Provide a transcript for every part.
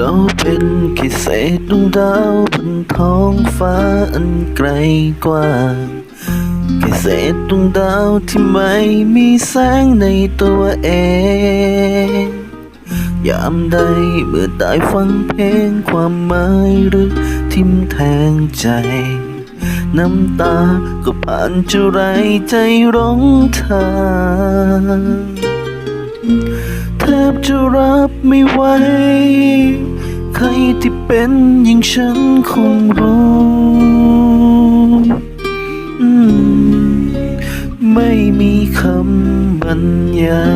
ลเป็นคิเศษดวงดาวบนท้องฟ้าอันไกลกว้างค่เศษดวงดาวที่ไม่มีแสงในตัวเอง ยามใดเมื่อได้ฟังเพลงความหมายหรือทิมแทงใจ น้ำตาก็ผ่านจะไรใจร้องทาง จะรับไม่ไหว ใครที่เป็นอย่างฉันคงรู้ไม่มีคำบรรยา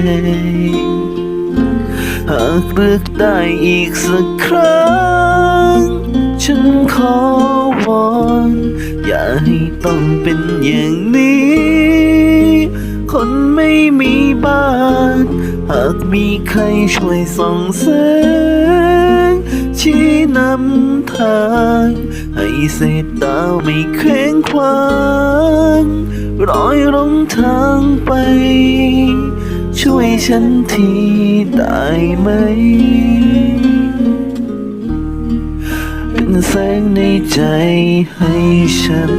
ย หากเลือกได้อีกสักครั้ง ฉันขอวอน อย่าให้ต้องเป็นอย่างนี้ คนไม่มีบ้าน หากมีใครช่วยส่องแสง ชี้นำทาง ให้เศษดาวไม่เคว้งคว้างร้อยลงทางไป ช่วยฉันทีได้ไหม เป็นแสงในใจให้ฉัน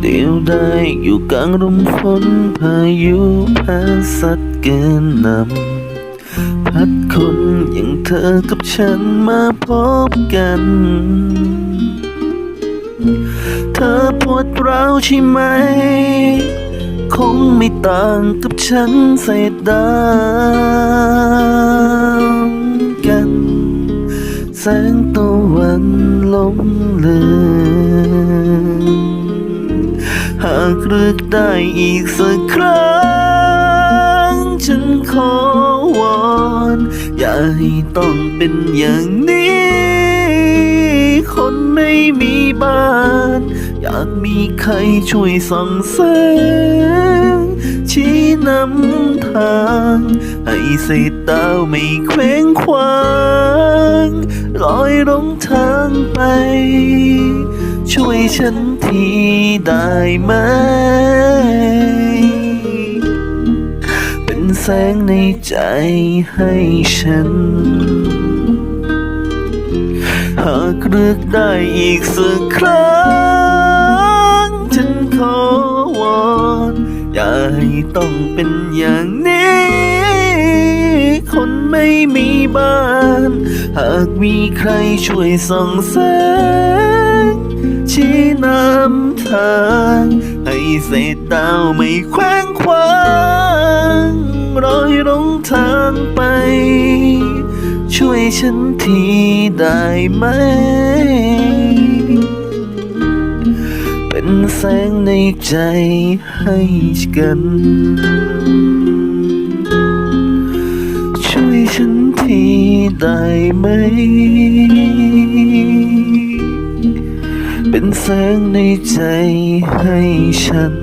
เดียวได้อยู่กลางลมฝนพายุพัดสัดเกินนำพัดคนอย่างเธอกับฉันมาพบกัน เธอปวดร้าวใช่ไหม คงไม่ต่างกับฉันเศษดาว แสงตะวันลมเลือนหากเลือกได้อีกสักครั้ง ฉันขอวอน อย่าให้ต้องเป็นอย่างนี้ คนไม่มีบ้าน อยากมีใครช่วยส่องแสงชี้นำทาง ให้เศษดาไม่เคว้งคว้าง ลอยลงทางไป ช่วยฉันทีได้ไหม เป็นแสงในใจให้ฉัน หากเลือกได้อีกสักครั้ง ฉันขอวอนอย่าให้ต้องเป็นอย่างนี้ คนไม่มีบ้าน หากมีใครช่วยส่องแสงชี้นำทาง ให้เศษดาวไม่แขวงคว้างรอยลงทางไป ช่วยฉันทีได้ไหม เป็นแสงในใจให้กัน ได้ไหม เป็นแสงในใจให้ฉัน